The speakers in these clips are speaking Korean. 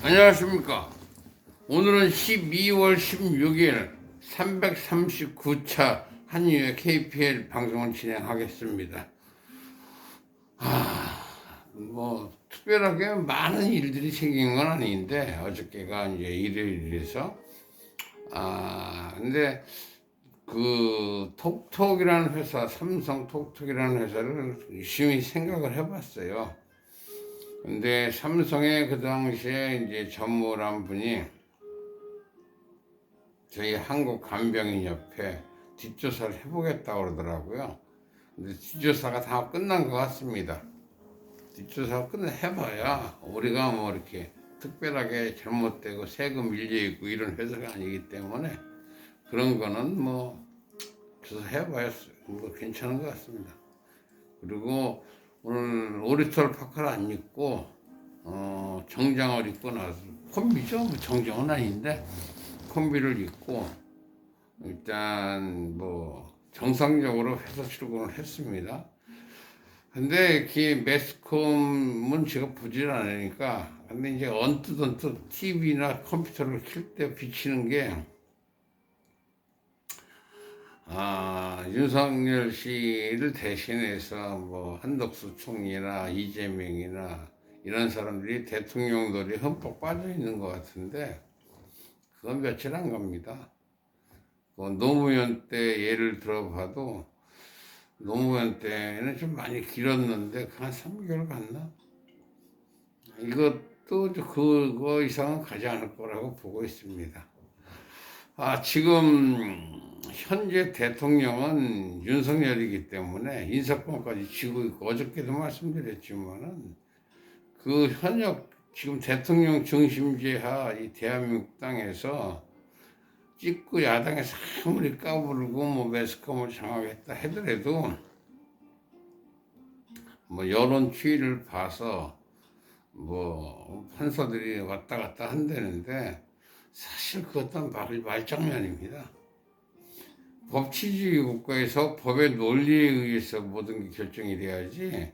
안녕하십니까. 오늘은 12월 16일 339차 한유의 KPL 방송을 진행하겠습니다. 아, 뭐, 특별하게 많은 일들이 생긴 건 아닌데, 어저께가 이제 일요일이라서. 아, 근데 그 톡톡이라는 회사, 삼성 톡톡이라는 회사를 열심히 생각을 해봤어요. 근데 삼성에 그 당시에 이제 전무란 분이 저희 한국 간병인 옆에 뒷조사를 해보겠다고 그러더라고요. 근데 뒷조사가 다 끝난 것 같습니다. 뒷조사 끝내 해봐야 우리가 뭐 이렇게 특별하게 잘못되고 세금 밀려 있고 이런 회사가 아니기 때문에 그런 거는 뭐 조사해봐야 뭐 괜찮은 것 같습니다. 그리고 오늘 오리털 파카를 안 입고 어, 정장을 입고 나서 콤비죠 뭐 정장은 아닌데 콤비를 입고 일단 뭐 정상적으로 회사 출근을 했습니다. 근데 그 매스컴은 제가 보질 않으니까 근데 이제 언뜻 언뜻 TV나 컴퓨터를 킬 때 비치는 게 아, 윤석열 씨를 대신해서 뭐 한덕수 총리나 이재명이나 이런 사람들이 대통령들이 흠뻑 빠져 있는 것 같은데 그건 며칠 안 갑니다. 그 노무현 때 예를 들어봐도 노무현 때는 좀 많이 길었는데 그한 3개월 갔나? 이것도 그거 이상은 가지 않을 거라고 보고 있습니다. 아, 지금 현재 대통령은 윤석열이기 때문에 인사권까지 쥐고 있고 어저께도 말씀드렸지만은 그 현역 지금 대통령 중심제하 이 대한민국 땅에서 찍고 야당에 사무리 까부르고 뭐 매스컴을 장악했다 하더라도 뭐 여론 추이를 봐서 뭐 판사들이 왔다 갔다 한다는데 사실 그것도 말, 말장난입니다. 법치주의 국가에서 법의 논리에 의해서 모든 게 결정이 돼야지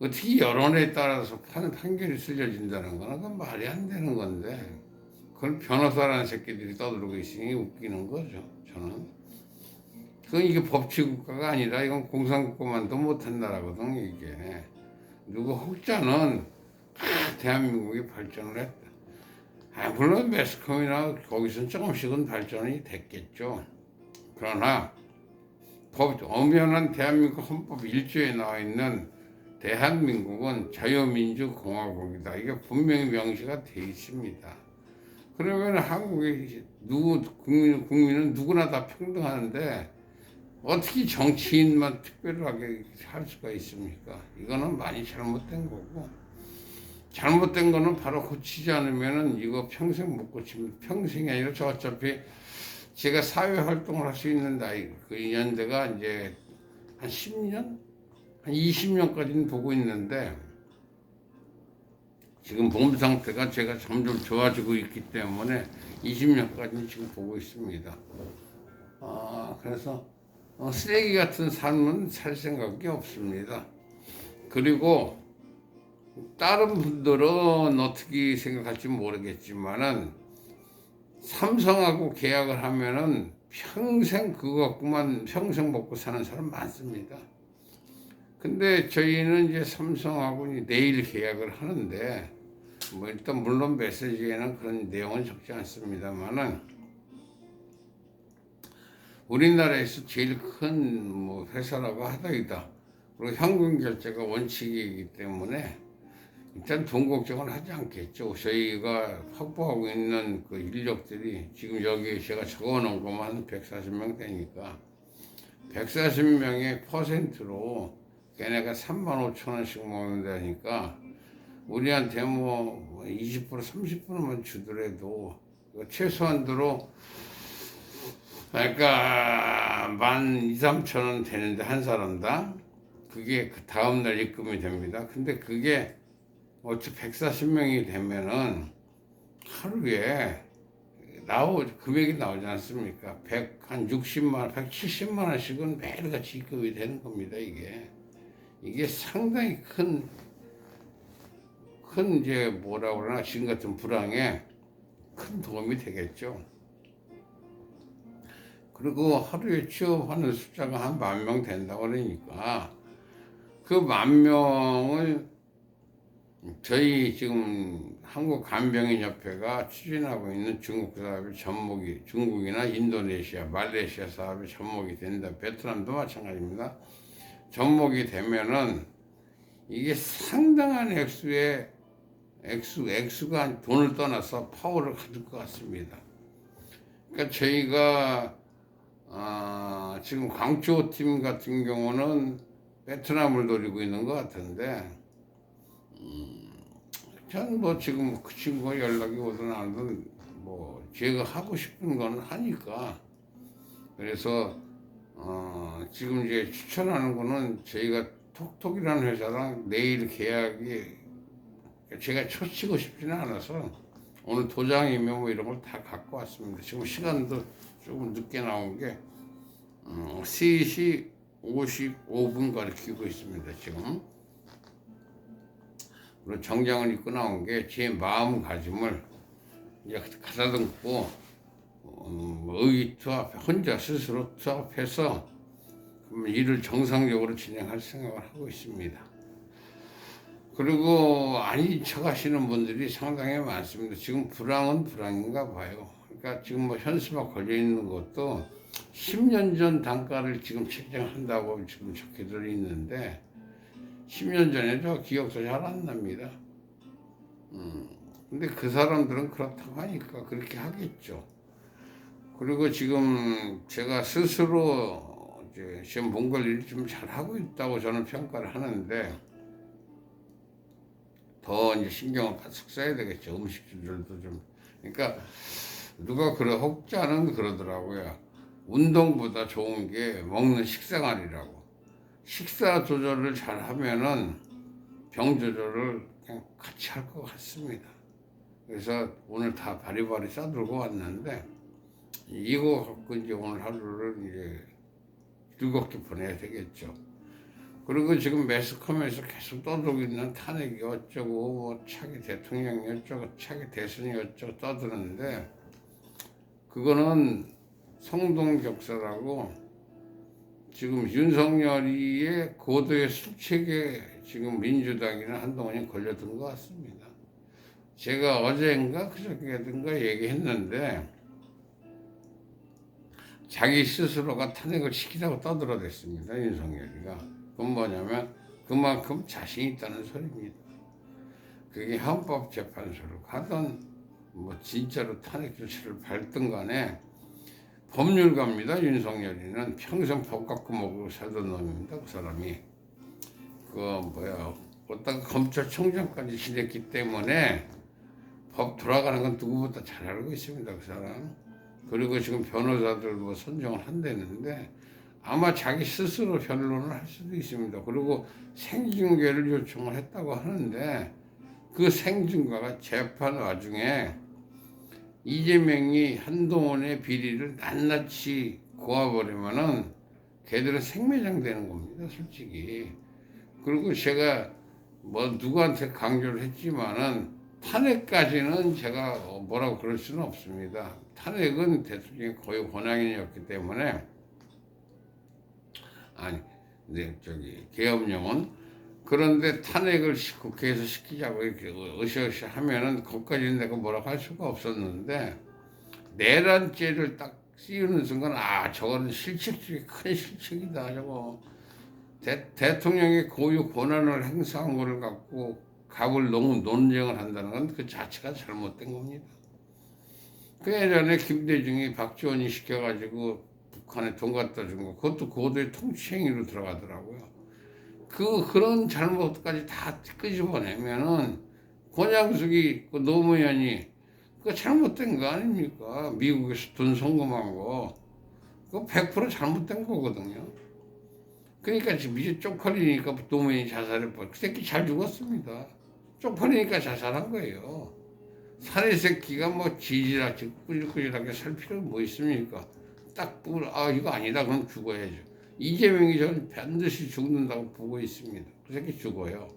어떻게 여론에 따라서 판, 판결이 쓰여진다는 거는 그건 말이 안 되는 건데 그걸 변호사라는 새끼들이 떠들고 있으니 웃기는 거죠 저는. 그건 이게 법치국가가 아니라 이건 공산국가만도 못한 나라거든 이게 누구 혹자는 아, 대한민국이 발전을 했다. 아, 물론 매스컴이나 거기서는 조금씩은 발전이 됐겠죠 그러나 법 엄연한 대한민국 헌법 1조에 나와 있는 대한민국은 자유민주공화국이다. 이게 분명히 명시가 돼 있습니다. 그러면 한국의 누구 국민 국민은 누구나 다 평등하는데 어떻게 정치인만 특별하게 할 수가 있습니까? 이거는 많이 잘못된 거고 잘못된 거는 바로 고치지 않으면은 이거 평생 못 고치면 평생이 아니라 저 어차피 제가 사회 활동을 할 수 있는 나이 그 연대가 이제 한 10년, 한 20년까지는 보고 있는데 지금 몸 상태가 제가 점점 좋아지고 있기 때문에 20년까지는 지금 보고 있습니다. 아 그래서 어, 쓰레기 같은 삶은 살 생각이 없습니다. 그리고 다른 분들은 어떻게 생각할지 모르겠지만은 삼성하고 계약을 하면은 평생 그거 갖고만 평생 먹고 사는 사람 많습니다. 근데 저희는 이제 삼성하고 내일 계약을 하는데 뭐 일단 물론 메시지에는 그런 내용은 적지 않습니다만은 우리나라에서 제일 큰 뭐 회사라고 하더이다. 그리고 현금 결제가 원칙이기 때문에 일단 돈 걱정은 하지 않겠죠. 저희가 확보하고 있는 그 인력들이 지금 여기 제가 적어 놓은 것만 140명 되니까 140명의 퍼센트로 걔네가 3만 5천 원씩 먹는다니까 우리한테 뭐 20% 30%만 주더라도 그 최소한도로 그러니까 만 2, 3천 원 되는데 한 사람당 그게 그 다음날 입금이 됩니다. 근데 그게 어차피 140명이 되면은 하루에 나오 금액이 나오지 않습니까? 100, 한 60만 원, 170만 원씩은 매일같이 입금이 되는 겁니다, 이게. 이게 상당히 큰, 큰 이제 뭐라 그러나 지금 같은 불황에 큰 도움이 되겠죠. 그리고 하루에 취업하는 숫자가 한 만 명 된다고 그러니까 그 만 명을 저희 지금 한국 간병인 협회가 추진하고 있는 중국 사업이 접목이 중국이나 인도네시아, 말레이시아 사업이 접목이 된다. 베트남도 마찬가지입니다. 접목이 되면은 이게 상당한 액수의 액수 액수가 돈을 떠나서 파워를 가질 것 같습니다. 그러니까 저희가 아, 지금 광초 팀 같은 경우는 베트남을 노리고 있는 것 같은데 전뭐 지금 그 친구가 연락이 오든 안 오든 뭐 제가 하고 싶은 건 하니까 그래서 어 지금 이제 추천하는 거는 저희가 톡톡이라는 회사랑 내일 계약이 제가 초치고 싶지는 않아서 오늘 도장이면 뭐 이런 걸 다 갖고 왔습니다. 지금 시간도 조금 늦게 나온 게 어, 3시 55분 가리키고 있습니다. 지금 그리고 정장을 입고 나온 게 제 마음가짐을 이제 가다듬고 음, 의기 투합 혼자 스스로 투합해서 그럼 일을 정상적으로 진행할 생각을 하고 있습니다. 그리고 아닌 척 하시는 분들이 상당히 많습니다. 지금 불황은 불황인가 봐요. 그러니까 지금 뭐 현수막 걸려 있는 것도 10년 전 단가를 지금 책정한다고 지금 적혀져 있는데 10년 전에도 기억도 잘 안 납니다. 음, 근데 그 사람들은 그렇다고 하니까 그렇게 하겠죠. 그리고 지금 제가 스스로 이제 시험 본 관리를 좀 잘하고 있다고 저는 평가를 하는데 더 이제 신경을 바짝 써야 되겠죠. 음식 조절도 좀. 그러니까 누가 그래 혹자는 그러더라고요. 운동보다 좋은 게 먹는 식생활이라고. 식사 조절을 잘 하면은 병 조절을 그냥 같이 할 것 같습니다. 그래서 오늘 다 바리바리 싸들고 왔는데 이거 갖고 이제 오늘 하루를 이제 즐겁게 보내야 되겠죠. 그리고 지금 매스컴에서 계속 떠들고 있는 탄핵이 어쩌고 뭐 차기 대통령이 어쩌고 차기 대선이 어쩌고 떠드는데 그거는 성동격사라고 지금 윤석열이의 고도의 수책에 지금 민주당이나 한동훈이 걸려든 것 같습니다. 제가 어제인가 그저께든가 얘기했는데 자기 스스로가 탄핵을 시키라고 떠들어댔습니다. 윤석열이가. 그건 뭐냐면 그만큼 자신이 있다는 소리입니다. 그게 헌법재판소를 가든 뭐 진짜로 탄핵 조치를 밟든 간에 법률가입니다. 윤석열이는 평생 법 갖고 먹고 살던 놈입니다. 그 사람이 그 뭐야 어떤 검찰총장까지 지냈기 때문에 법 돌아가는 건 누구보다 잘 알고 있습니다. 그 사람 그리고 지금 변호사들 뭐 선정을 한다는데 아마 자기 스스로 변론을 할 수도 있습니다. 그리고 생중계를 요청을 했다고 하는데 그 생중계가 재판 와중에 이재명이 한동훈의 비리를 낱낱이 고아버리면은 걔들은 생매장 되는 겁니다, 솔직히. 그리고 제가 뭐 누구한테 강조를 했지만은 탄핵까지는 제가 뭐라고 그럴 수는 없습니다. 탄핵은 대통령의 고유 권한이었기 때문에 아니, 네, 저기 계엄령은 그런데 탄핵을 시- 국회에서 시키자고 이렇게 으쌰으쌰 하면은 거기까지는 내가 뭐라고 할 수가 없었는데 내란죄를 딱 씌우는 순간 아 저거는 실책 중에 큰 실책이다 저거 대, 대통령의 고유 권한을 행사한 거를 갖고 갑을 논, 논쟁을 한다는 건 그 자체가 잘못된 겁니다. 그 예전에 김대중이 박지원이 시켜가지고 북한에 돈 갖다 준 거, 그것도 고도의 통치행위로 들어가더라고요. 그, 그런 잘못까지 다 끄집어내면은, 권양숙이, 그 노무현이, 그거 잘못된 거 아닙니까? 미국에서 돈 송금한 거. 그거 100% 잘못된 거거든요. 그러니까 지금 이제 쪽팔리니까 노무현이 자살해버려. 그 새끼 잘 죽었습니다. 쪽팔리니까 자살한 거예요. 사내 새끼가 뭐 지지락지 꾸질꾸질하게 살 필요는 뭐 있습니까? 딱 보고 아 이거 아니다 그럼 죽어야죠. 이재명이 저는 반드시 죽는다고 보고 있습니다. 그 새끼 죽어요.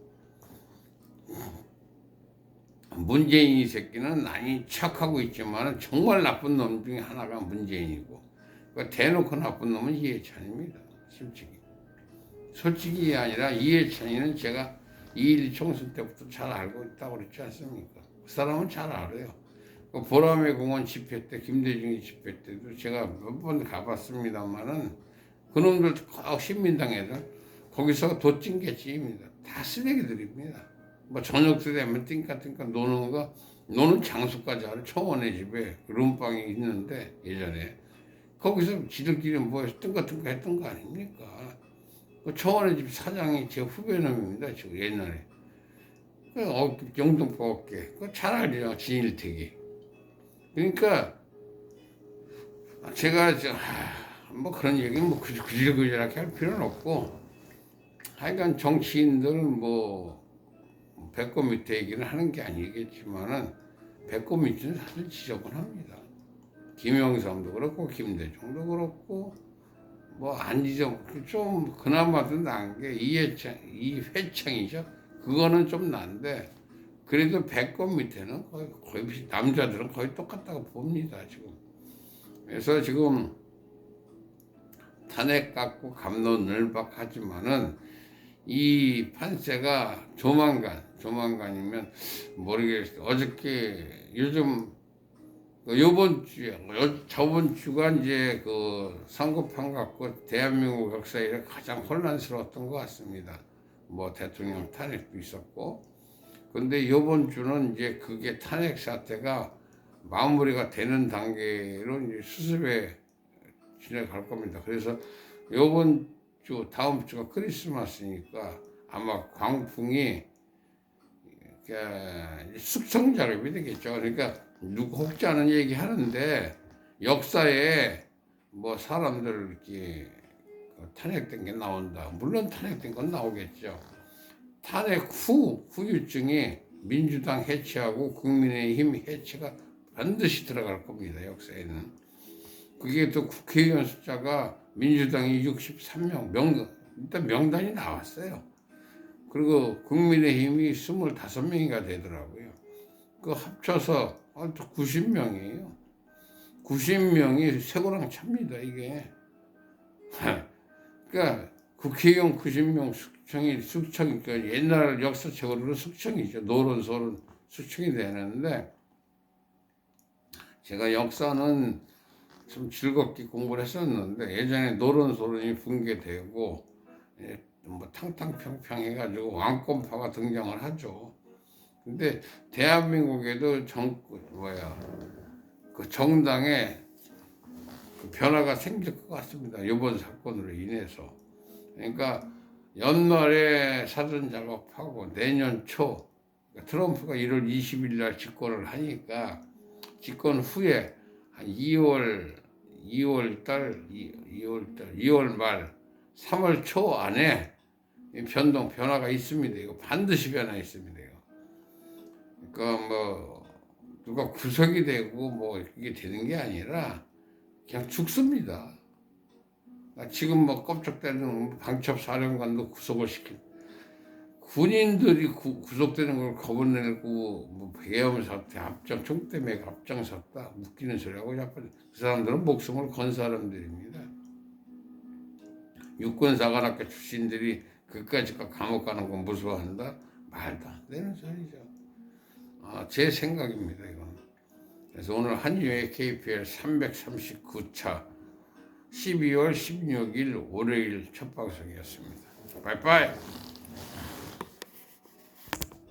문재인 이 새끼는 많이 척하고 있지만 정말 나쁜 놈 중에 하나가 문재인이고 그 대놓고 나쁜 놈은 이해찬입니다. 솔직히. 솔직히 아니라 이해찬이는 제가 2.12 총선 때부터 잘 알고 있다고 그랬지 않습니까? 그 사람은 잘 알아요. 그 보람의 공원 집회 때, 김대중이 집회 때도 제가 몇 번 가봤습니다만은 그놈들 꼭 신민당 애들 거기서 도찐개찌입니다. 다 쓰레기들입니다. 뭐 저녁 때 되면 띵까띵까 노는 거 노는 장소까지 알아. 청원의 집에 룸방이 있는데 예전에 거기서 지들끼리 모여서 뜬가뜬가 했던 거 아닙니까? 그 청원의 집 사장이 제 후배놈입니다. 지금 옛날에. 그 어, 영등포 어깨. 그잘 알죠. 진일택이. 그러니까 제가 저, 하, 뭐 그런 얘기 뭐 그지그지하게 할 필요는 없고 하여간 정치인들은 뭐 배꼽 밑에 얘기를 하는 게 아니겠지만은 배꼽 밑은 사실 지저분합니다. 김영삼도 그렇고 김대중도 그렇고 뭐 안 지저 좀 그나마도 나은 게 이해창 이회창이죠. 그거는 좀 난데 그래도 배꼽 밑에는 거의, 거의 남자들은 거의 똑같다고 봅니다 지금. 그래서 지금 탄핵 갖고 감론을박하지만은 이 판세가 조만간 조만간이면 모르겠어요. 어저께 요즘 그 요번 주에 요- 저번 주가 이제 그 선거판 갖고 대한민국 역사에 가장 혼란스러웠던 것 같습니다. 뭐 대통령 탄핵도 있었고 근데 요번 주는 이제 그게 탄핵 사태가 마무리가 되는 단계로 이제 수습에 진행할 겁니다. 그래서 요번 주 다음 주가 크리스마스니까 아마 광풍이 숙성 작업이 되겠죠. 그러니까 누구 혹지 않은 얘기 하는데 역사에 뭐 사람들 이렇게 그 탄핵된 게 나온다. 물론 탄핵된 건 나오겠죠. 탄핵 후 후유증이 민주당 해체하고 국민의힘 해체가 반드시 들어갈 겁니다. 역사에는. 그게 또 국회의원 숫자가 민주당이 63명 명 일단 명단이 나왔어요. 그리고 국민의힘이 25명이가 되더라고요. 그 합쳐서 아, 또 90명이에요. 90명이 세고랑 찹니다 이게. 그러니까 국회의원 90명 숙청이 숙청 그러니까 옛날 역사적으로 숙청이죠. 노론 소론 숙청이 되는데 제가 역사는 좀 즐겁게 공부를 했었는데 예전에 노론소론이 붕괴되고 예, 뭐 탕탕평평 해가지고 왕권파가 등장을 하죠. 근데 대한민국에도 정 뭐야 그 정당에 그 변화가 생길 것 같습니다. 이번 사건으로 인해서 그러니까 연말에 사전 작업하고 내년 초 그러니까 트럼프가 1월 20일 날 집권을 하니까 집권 후에 한 2월 2월 달 2월 달 2월 말 3월 초 안에 이 변동 변화가 있습니다. 이거 반드시 변화 있습니다. 이거. 그러니까 뭐 누가 구속이 되고 뭐 이게 되는 게 아니라 그냥 죽습니다. 아, 지금 뭐 껍적대는 방첩 사령관도 구속을 시킨 군인들이 구, 구속되는 걸 겁을내고 뭐 배엄 사태 앞장 총대맥 앞장섰다 웃기는 소리하고 자꾸 그 사람들은 목숨을 건 사람들입니다. 육군사관학교 출신들이 그까지 감옥 가는 거 무서워한다 말도 안 되는 소리죠. 아, 제 생각입니다 이건. 그래서 오늘 한유의 KPL 339차 12월 16일 월요일 첫 방송이었습니다. 빠이빠이.